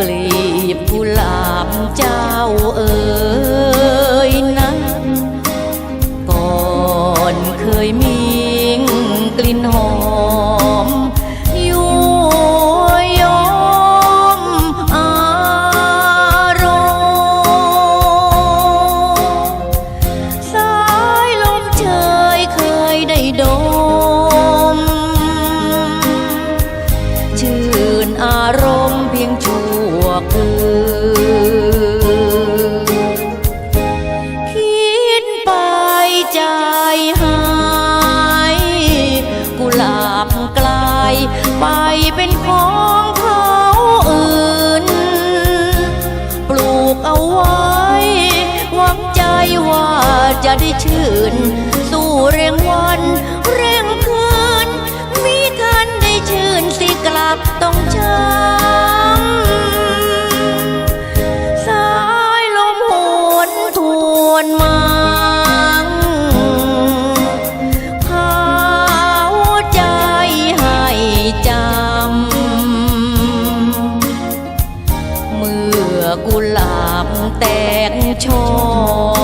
กลีบกุหลาบเจ้าเอ๋ยนะก่อนเคยมีกลิ่นหอม กเอาไว้ หวังใจว่าจะได้ชื่น สู่เรียงวัน เร่งคืน 哦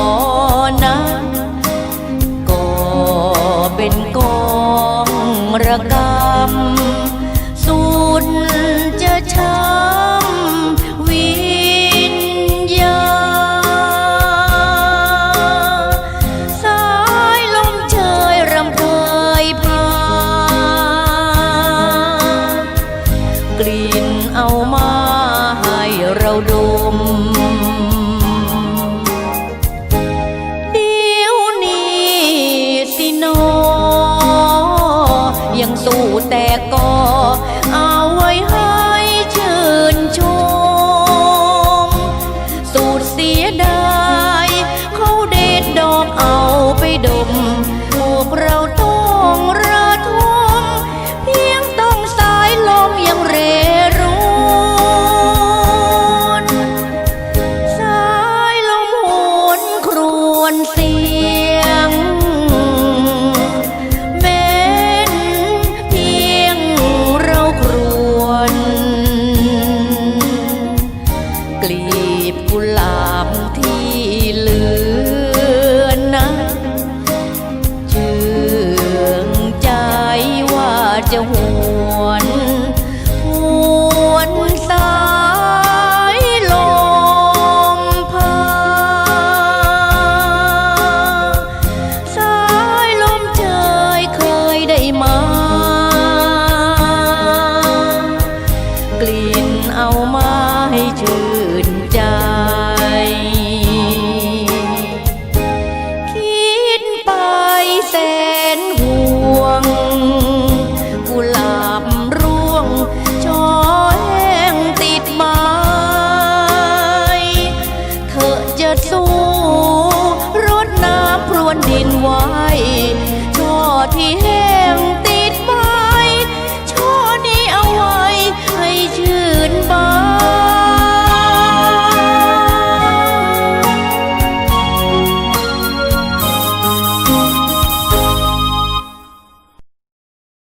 江湖 So.